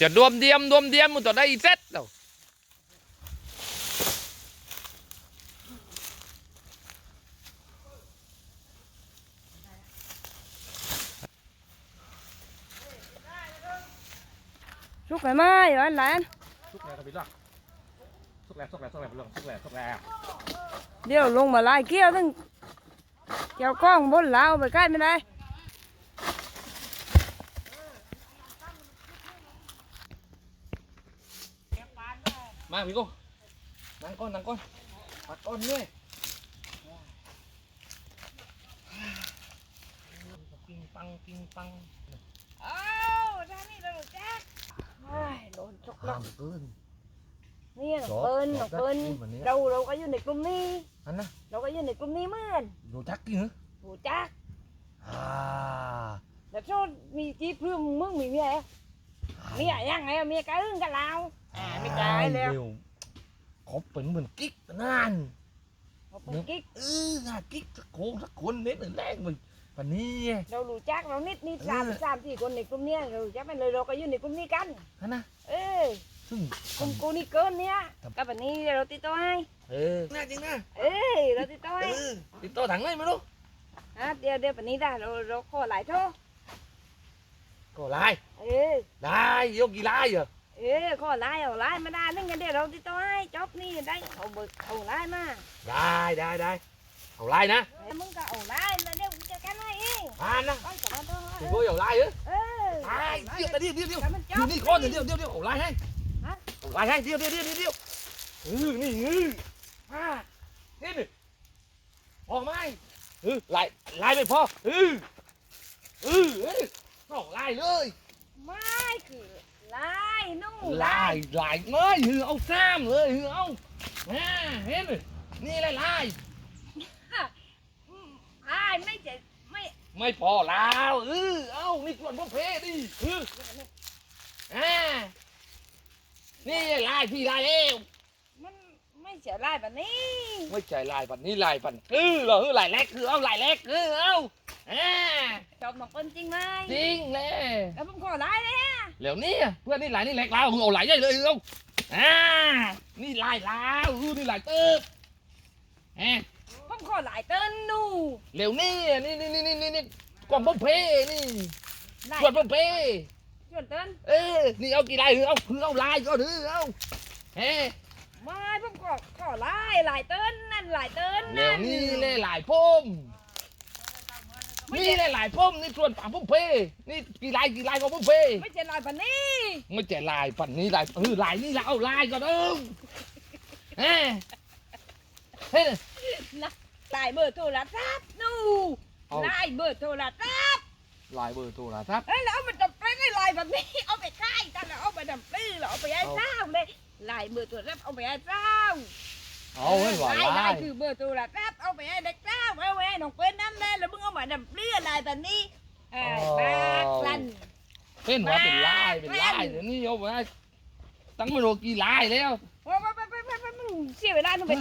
จะดวมเดียมดวมเดียมมันต่อได้อีเซ็ตแล้ว Xúc lại mai rồi anh lại anh สุกแล้วครับพี่ล่ะสุกแล้วสุกแล้วสุกแล้วพี่ล่ะสุกแล้วสุกแล้ว Điều luôn mà lại kia thằng Kéo con bốn lao về cái bên đây มาพี่โก้นั่งก้อนนั่งก้อนปัดก้อนเนี่ยปิงปังปิงปัง Ô, ra đi đâu chắc Ai, lộn chọc ห้า lọc มเกิน Nè, Chó, nó bên, chó nó cắt bên tim mà nè. Đâu, đâu có vô nịch cùng đi อันนะ Đâu có vô nịch cùng đi mơn ดูจักกี่เหรอ Ủa chắc อ่า Là sao mì chi phương mương mì mẹ Mẹ nhang này, mẹ cái ưng cái lao À, mẹ cái เร็ leo วเขาเป็นเหมือนกิ๊กนาน Một con kích เออน่ากิ๊กสักโค้งสักคนเน็ตหนึ่งแรงมันวันนี้ Đâu lù chắc, đâu nít nít Ừ. Làm, làm thì con nịch cùng nè Rồi chắc bên lời đâu có vô nịch cùng đi cắn ฮะนะ Ê, ซึ่ง cùng cô đi cơn nè Các bạn đi rồi tí tôi เออน่าจริงนะ Ê, rồi tí เอ tôi อติดต่อถังเลยไม่รู้ À, đeo đeo bạn đi ra rồi rồi khô lại thôi ก็ไล่ Ê, ได้ยกกี่ไล่เหรอ ê, khô lại rồi lại mà đa lên cái đeo đâu tí tôi Chóp đi đây, ổ bực, ổ lại mà ได้ได้ได้เอาไล่นะ Ê, Mừng cả ổ lại là đeo cho cái này ý ผ่านนะ Ôi, cảm ơn tôi ถึงก็เอาไล่เหรอ Ê, ไล่เดี๋ยวเดี๋ยวเดี๋ยวเดี๋ยว cảm ơn อยู่ chóp นี่ก้อนเดี๋ยว đi. เดี๋ยวเดี๋ยวเดี๋ยวเอาไล่ให้ฮะเอาไล่ให้เดี๋ยวเดี๋ยวเดี๋ยวเดี๋ยวเออนี่เออมานี่นี่พอไหมเออไล่ไล่ไม่พอเออเออเออเอาไล่เลย Mai cứ lại, nu ไล่ไล่เลยเออเอาซ้ำเลยเออเอาอ่าเห็นไหมนี่ไล่ไล่ Ai mấy chị, mấy ไม่พอแล้วเออเอานี่ส่วนพวกเพดิเอออ่านี่ไล่พี่ไล่เอว mấy mấy chị lại bạn đi ไม่ใช่ลายปันนี้ลายปันเออเหรอเออลายเล็กคือเอาลายเล็กเออเอาอ่า Chóp một con chinh mai จริงเลย Em không khổ lại đấy เหลวนี่เพื่อนนี่ลายนี่เล็กแล้วเอาลายใหญ่เลยเอาอ่านี่ลายแล้วเออนี่ลายเติบฮะ Không khổ lại tên nu เหลวนี่นี่นี่นี่นี่นี่กล่องพวกเพนี่ Lại ส่วนพวกเพ chuẩn tên เออนี่เอากี่ลายเออเอาคือเอาลายก็เออเอาเฮ้ Mai không khổ khổ lại lại tên nè lại tên เหลว nè นี่เลยหลายพุ่ม นี่เลยหลายพุ่มนี่ส่วนฝั่งพวกเพนี่กี่ลายกี่ลายของพวกเพ mấy chị lại bạn đi ไม่ใช่ลายปั่นนี้ลายเออลายนี่ลายเอาลายก่อนเออเฮ้เฮ้ lại bờ thổ là ráp nu Ồ. lại bờ thổ là ráp ลายเบอร์โทรศัพท์ ấy là ông mình đập cái cái lại bạn đi ông phải khai ta là ông phải đập đi là ông phải ai Ồ. sao đây lại bờ thổ ráp ông phải ai sao เอาเห็นว่า lại ลาย lại từ bờ thổ là ráp ông phải ai đánh sao ông phải ai nó quên năm đây là bưng ông phải đập đi lại bạn đi à bạc lần เห็นว่าเป็นลายเป็นลายเดี๋ยวนี้เอาไปตั้งไม่รู้กี่ลายแล้วไปไปไปไปไปมึงเสียเวลาหนูไป